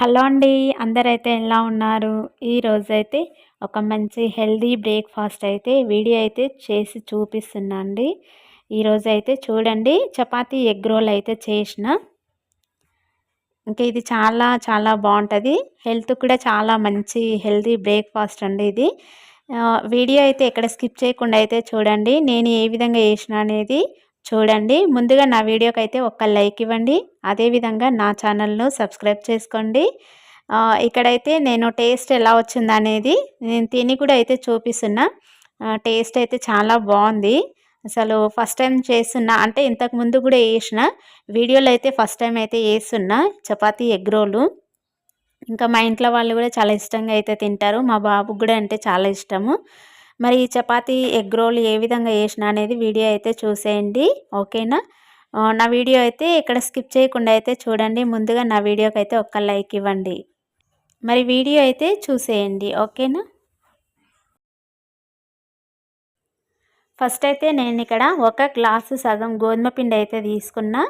Hello అండి అందరైతే ఎలా ఉన్నారు? ఈరోజైతే ఒక మంచి హెల్దీ బ్రేక్ఫాస్ట్ అయితే వీడియో అయితే చేసి చూపిస్తున్నా అండి ఈరోజైతే చూడండి చపాతీ ఎగ్ రోల్ అయితే చేసిన. ఇంకా ఇది చాలా చాలా బాగుంటుంది. హెల్త్ కూడా చాలా మంచి హెల్దీ బ్రేక్ఫాస్ట్ అండి ఇది. వీడియో అయితే ఎక్కడ స్కిప్ చేయకుండా అయితే చూడండి. నేను ఏ విధంగా చేసిన అనేది చూడండి. ముందుగా నా వీడియోకి అయితే ఒక్క లైక్ ఇవ్వండి. అదేవిధంగా నా ఛానల్ను సబ్స్క్రైబ్ చేసుకోండి. ఇక్కడైతే నేను టేస్ట్ ఎలా వచ్చిందనేది నేను తిని కూడా అయితే చూపిస్తున్నా. టేస్ట్ అయితే చాలా బాగుంది. అసలు ఫస్ట్ టైం చేస్తున్నా అంటే ఇంతకు ముందు కూడా వేసిన వీడియోలో అయితే ఫస్ట్ టైం అయితే వేస్తున్నా చపాతీ ఎగ్ రోలు. ఇంకా మా ఇంట్లో వాళ్ళు కూడా చాలా ఇష్టంగా అయితే తింటారు. మా బాబుకి కూడా అంటే చాలా ఇష్టము. మరి ఈ చపాతీ ఎగ్ రోల్ ఏ విధంగా వేసిన అనేది వీడియో అయితే చూసేయండి. ఓకేనా? నా వీడియో అయితే ఇక్కడ స్కిప్ చేయకుండా అయితే చూడండి. ముందుగా నా వీడియోకి అయితే ఒక్క లైక్ ఇవ్వండి. మరి వీడియో అయితే చూసేయండి. ఓకేనా? ఫస్ట్ అయితే నేను ఇక్కడ ఒక గ్లాసు సగం గోధుమ పిండి అయితే తీసుకున్నా.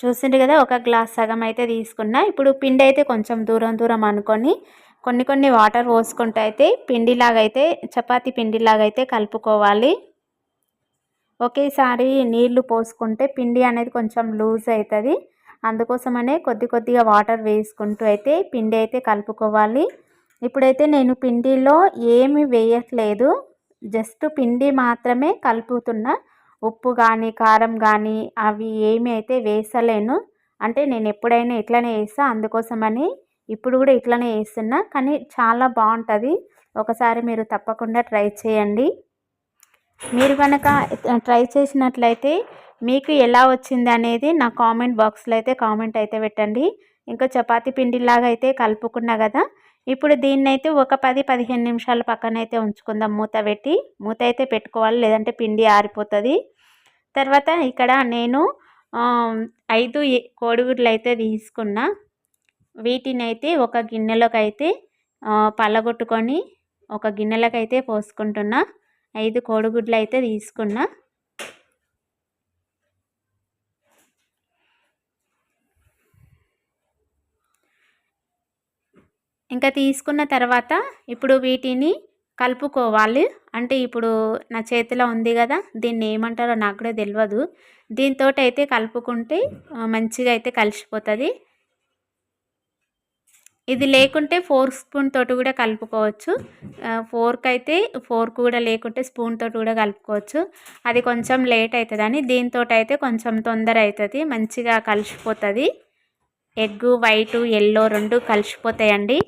చూసిండు కదా ఒక గ్లాస్ సగం అయితే తీసుకున్నా. ఇప్పుడు పిండి అయితే కొంచెం దూరం దూరం అనుకొని కొన్ని కొన్ని వాటర్ పోసుకుంటూ అయితే పిండిలాగైతే చపాతీ పిండిలాగైతే అయితే కలుపుకోవాలి. ఒకేసారి నీళ్ళు పోసుకుంటే పిండి అనేది కొంచెం లూజ్ అవుతుంది అందుకోసమనే కొద్ది కొద్దిగా వాటర్ వేసుకుంటూ అయితే పిండి అయితే కలుపుకోవాలి. ఇప్పుడైతే నేను పిండిలో ఏమి వేయట్లేదు. జస్ట్ పిండి మాత్రమే కలుపుతున్నా. ఉప్పు కానీ కారం కానీ అవి ఏమి అయితే వేసలేను. అంటే నేను ఎప్పుడైనా ఇట్లనే వేస్తా అందుకోసమని ఇప్పుడు కూడా ఇట్లనే వేస్తున్నా. కానీ చాలా బాగుంటుంది. ఒకసారి మీరు తప్పకుండా ట్రై చేయండి. మీరు కనుక ట్రై చేసినట్లయితే మీకు ఎలా వచ్చింది అనేది నా కామెంట్ బాక్స్లో అయితే కామెంట్ అయితే పెట్టండి. ఇంకా చపాతీ పిండిలాగా అయితే కలుపుకున్నా కదా. ఇప్పుడు దీన్ని అయితే ఒక పది పదిహేను నిమిషాల పక్కన అయితే ఉంచుకుందాం. మూత పెట్టి మూత అయితే పెట్టుకోవాలి. లేదంటే పిండి ఆరిపోతుంది. తర్వాత ఇక్కడ నేను ఐదు కోడిగుడ్లు అయితే తీసుకున్నా. వీటిని అయితే ఒక గిన్నెలోకి అయితే పలగొట్టుకొని ఒక గిన్నెలకు అయితే పోసుకుంటున్నా. ఐదు కోడిగుడ్లు అయితే తీసుకున్నా. ఇంకా తీసుకున్న తర్వాత ఇప్పుడు వీటిని కలుపుకోవాలి. అంటే ఇప్పుడు నా చేతిలో ఉంది కదా దీన్ని ఏమంటారో నాకు కూడా తెలియదు దీంతో అయితే కలుపుకుంటే మంచిగా అయితే కలిసిపోతుంది. ఇది లేకుంటే ఫోర్ స్పూన్ తోటి కూడా కలుపుకోవచ్చు. ఫోర్క్ అయితే ఫోర్క్ కూడా లేకుంటే స్పూన్ తోటి కూడా కలుపుకోవచ్చు. అది కొంచెం లేట్ అవుతుందని దీంతో అయితే కొంచెం తొందర అవుతుంది మంచిగా కలిసిపోతుంది. ఎగ్ వైట్ ఎల్లో రెండు కలిసిపోతాయండి.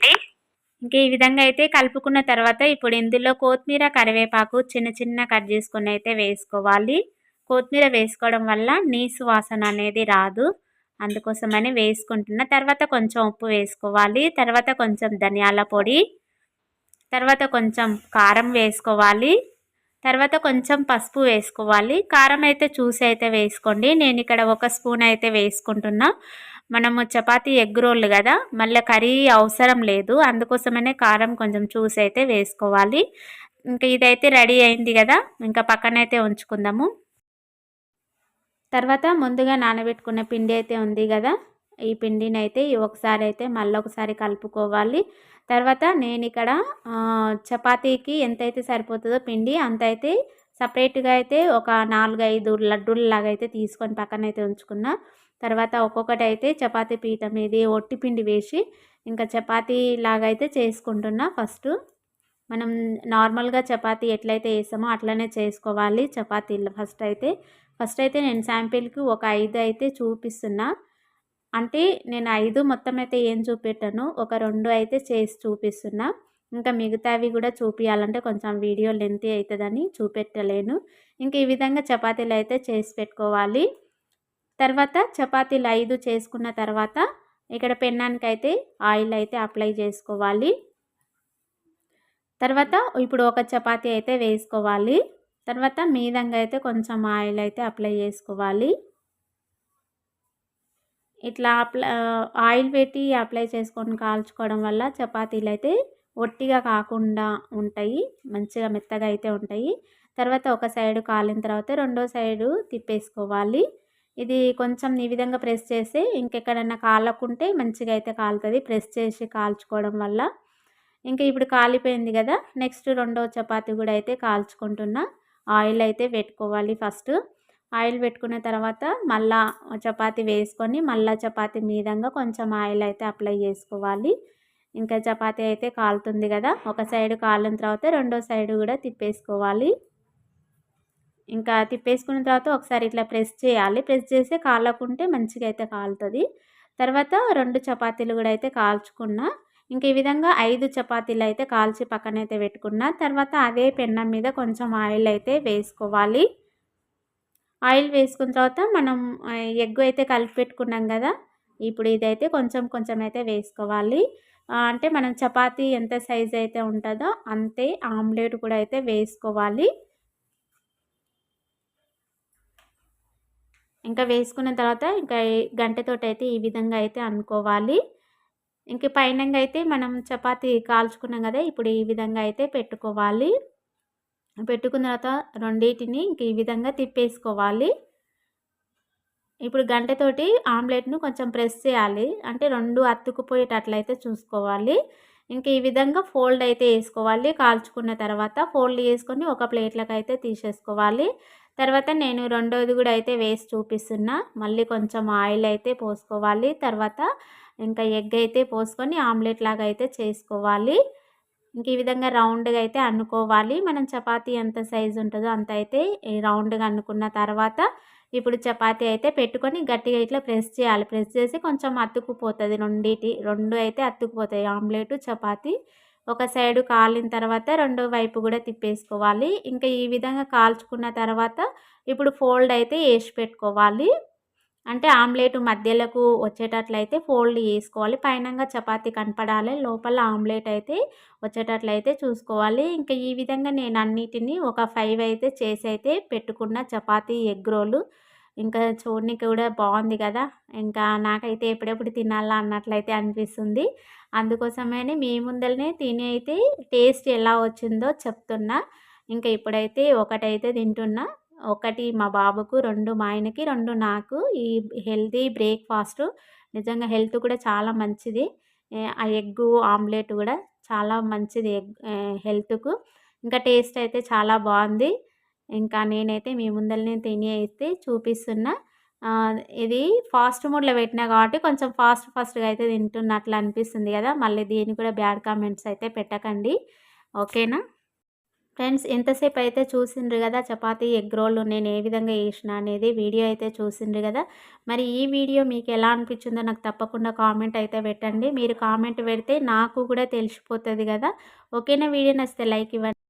ఇంకా ఈ విధంగా అయితే కలుపుకున్న తర్వాత ఇప్పుడు ఇందులో కొత్తిమీర కరివేపాకు చిన్న చిన్న కట్ చేసుకుని అయితే వేసుకోవాలి. కొత్తిమీర వేసుకోవడం వల్ల నీసు వాసన అనేది రాదు. అందుకోసమని వేసుకుంటున్న. తర్వాత కొంచెం ఉప్పు వేసుకోవాలి. తర్వాత కొంచెం ధనియాల పొడి. తర్వాత కొంచెం కారం వేసుకోవాలి. తర్వాత కొంచెం పసుపు వేసుకోవాలి. కారం అయితే చూసి అయితే వేసుకోండి. నేను ఇక్కడ ఒక స్పూన్ అయితే వేసుకుంటున్నా. మనము చపాతీ ఎగ్ రోల్ కదా మళ్ళీ కర్రీ అవసరం లేదు అందుకోసమనే కారం కొంచెం చూసి అయితే వేసుకోవాలి. ఇంకా ఇదైతే రెడీ అయింది కదా ఇంకా పక్కనైతే ఉంచుకుందాము. తర్వాత ముందుగా నానబెట్టుకున్న పిండి అయితే ఉంది కదా ఈ పిండిని అయితే ఒకసారి అయితే మళ్ళీ ఒకసారి కలుపుకోవాలి. తర్వాత నేను ఇక్కడ చపాతీకి ఎంతైతే సరిపోతుందో పిండి అంత అయితే సపరేట్గా అయితే ఒక నాలుగైదు లడ్డూలలాగా అయితే తీసుకొని పక్కన అయితే ఉంచుకున్నా. తర్వాత ఒక్కొక్కటి అయితే చపాతీ పీఠం మీద ఒట్టి పిండి వేసి ఇంకా చపాతీ లాగా అయితే చేసుకుంటున్నా ఫస్ట్. మనం నార్మల్గా చపాతీ ఎట్లయితే వేసామో అట్లనే చేసుకోవాలి చపాతీలు ఫస్ట్ అయితే ఫస్ట్ అయితే నేను శాంపిల్కి ఒక ఐదు అయితే చూపిస్తున్నా. అంటే నేను ఐదు మొత్తం అయితే ఏం చూపెట్టాను ఒక రెండు అయితే చేసి చూపిస్తున్నా. ఇంకా మిగతావి కూడా చూపించాలంటే కొంచెం వీడియో లెంత్ అవుతుందని చూపెట్టలేను. ఇంక ఈ విధంగా చపాతీలు అయితే చేసి పెట్టుకోవాలి. తర్వాత చపాతీలు ఐదు చేసుకున్న తర్వాత ఇక్కడ పెన్నానికి అయితే ఆయిల్ అయితే అప్లై చేసుకోవాలి. తర్వాత ఇప్పుడు ఒక చపాతీ అయితే వేసుకోవాలి. తర్వాత మీదంగా అయితే కొంచెం ఆయిల్ అయితే అప్లై చేసుకోవాలి. ఇట్లా అప్లై ఆయిల్ పెట్టి అప్లై చేసుకొని కాల్చుకోవడం వల్ల చపాతీలు అయితే ఒట్టిగా కాకుండా ఉంటాయి. మంచిగా మెత్తగా అయితే ఉంటాయి. తర్వాత ఒక సైడు కాలిన తర్వాత రెండో సైడు తిప్పేసుకోవాలి. ఇది కొంచెం ఈ విధంగా ప్రెస్ చేసి ఇంకెక్కడన్నా కాలకుంటే మంచిగా అయితే కాలుతుంది. ప్రెస్ చేసి కాల్చుకోవడం వల్ల. ఇంకా ఇప్పుడు కాలిపోయింది కదా. నెక్స్ట్ రెండో చపాతీ కూడా అయితే కాల్చుకుంటున్నా. ఆయిల్ అయితే పెట్టుకోవాలి ఫస్ట్. ఆయిల్ పెట్టుకున్న తర్వాత మళ్ళా చపాతీ వేసుకొని మళ్ళా చపాతీ మీదంగా కొంచెం ఆయిల్ అయితే అప్లై చేసుకోవాలి. ఇంకా చపాతీ అయితే కాలుతుంది కదా. ఒక సైడ్ కాలిన తర్వాత రెండో సైడ్ కూడా తిప్పేసుకోవాలి. ఇంకా తిప్పేసుకున్న తర్వాత ఒకసారి ఇట్లా ప్రెస్ చేయాలి. ప్రెస్ చేస్తే కాలకుంటే మంచిగా అయితే కాలుతుంది. తర్వాత రెండు చపాతీలు కూడా అయితే కాల్చుకున్నా. ఇంక ఈ విధంగా ఐదు చపాతీలు అయితే కాల్చి పక్కనైతే పెట్టుకున్నా. తర్వాత అదే పెన్నం మీద కొంచెం ఆయిల్ అయితే వేసుకోవాలి. ఆయిల్ వేసుకున్న తర్వాత మనం ఎగ్ అయితే కలిపి పెట్టుకున్నాం కదా ఇప్పుడు ఇదైతే కొంచెం కొంచెం అయితే వేసుకోవాలి అంటే మనం చపాతీ ఎంత సైజ్ అయితే ఉంటుందో అంతే ఆమ్లెట్ కూడా అయితే వేసుకోవాలి. ఇంకా వేసుకున్న తర్వాత ఇంకా గంటతోటి అయితే ఈ విధంగా అయితే అనుకోవాలి. ఇంక పైనంగా అయితే మనం చపాతి కాల్చుకున్నాం కదా ఇప్పుడు ఈ విధంగా అయితే పెట్టుకోవాలి. పెట్టుకున్న తర్వాత రెండింటిని ఇంక ఈ విధంగా తిప్పేసుకోవాలి. ఇప్పుడు గంటతోటి ఆమ్లెట్ను కొంచెం ప్రెస్ చేయాలి. అంటే రెండు అత్తుకుపోయేటట్లయితే చూసుకోవాలి. ఇంక ఈ విధంగా ఫోల్డ్ అయితే వేసుకోవాలి. కాల్చుకున్న తర్వాత ఫోల్డ్ చేసుకొని ఒక ప్లేట్లకు అయితే తీసేసుకోవాలి. తర్వాత నేను రెండోది కూడా అయితే వేసి చూపిస్తున్నా. మళ్ళీ కొంచెం ఆయిల్ అయితే పోసుకోవాలి. తర్వాత ఇంకా ఎగ్ అయితే పోసుకొని ఆమ్లెట్ లాగా అయితే చేసుకోవాలి. ఇంక ఈ విధంగా రౌండ్గా అయితే అన్నుకోవాలి. మనం చపాతీ ఎంత సైజు ఉంటుందో అంత అయితే రౌండ్గా అనుకున్న తర్వాత ఇప్పుడు చపాతీ అయితే పెట్టుకొని గట్టిగా ఇట్లా ప్రెస్ చేయాలి. ప్రెస్ చేసి కొంచెం అతుక్కుపోతుంది రెండింటి రెండు అయితే అతుక్కుపోతాయి ఆమ్లెట్ చపాతీ ఒక సైడు కాలిన తర్వాత రెండో వైపు కూడా తిప్పేసుకోవాలి. ఇంకా ఈ విధంగా కాల్చుకున్న తర్వాత ఇప్పుడు ఫోల్డ్ అయితే వేసి పెట్టుకోవాలి. అంటే ఆమ్లెట్ మధ్యలకు వచ్చేటట్లయితే ఫోల్డ్ చేసుకోవాలి. పైనంగా చపాతి కనపడాలి లోపల ఆమ్లెట్ అయితే వచ్చేటట్లయితే చూసుకోవాలి. ఇంకా ఈ విధంగా నేను అన్నిటినీ ఒక ఫైవ్ అయితే చేసి అయితే పెట్టుకున్న చపాతీ ఎగ్ రోలు ఇంకా చూడనికి కూడా బాగుంది కదా! ఇంకా నాకైతే ఎప్పుడెప్పుడు తినాలా అన్నట్లయితే అనిపిస్తుంది. అందుకోసమని మీ ముందరనే తిని అయితే టేస్ట్ ఎలా వచ్చిందో చెప్తున్నా. ఇంకా ఇప్పుడైతే ఒకటైతే తింటున్నా. ఒకటి మా బాబుకు రెండు మా ఆయనకి రెండు నాకు. ఈ హెల్తీ బ్రేక్ఫాస్ట్ నిజంగా హెల్త్ కూడా చాలా మంచిది. ఆ ఎగ్గు ఆమ్లెట్ కూడా చాలా మంచిది ఎగ్ హెల్త్కు. ఇంకా టేస్ట్ అయితే చాలా బాగుంది ఇంకా నేనైతే మీ ముందరనే తినేస్తే చూపిస్తున్నా. ఇది ఫాస్ట్ మూడ్లో పెట్టినా కాబట్టి కొంచెం ఫాస్ట్ ఫాస్ట్గా అయితే తింటున్నట్లు అనిపిస్తుంది కదా. మళ్ళీ దీని కూడా బ్యాడ్ కామెంట్స్ అయితే పెట్టకండి. ఓకేనా? ఫ్రెండ్స్ ఎంతసేపు అయితే చూసిండ్రు కదా చపాతీ ఎగ్ రోల్ నేను ఏ విధంగా వేసిన అనేది వీడియో అయితే చూసిండ్రు కదా. మరి ఈ వీడియో మీకు ఎలా అనిపించిందో నాకు తప్పకుండా కామెంట్ అయితే పెట్టండి. మీరు కామెంట్ పెడితే నాకు కూడా తెలిసిపోతుంది కదా. ఓకేనా? వీడియో నచ్చితే లైక్ ఇవ్వండి.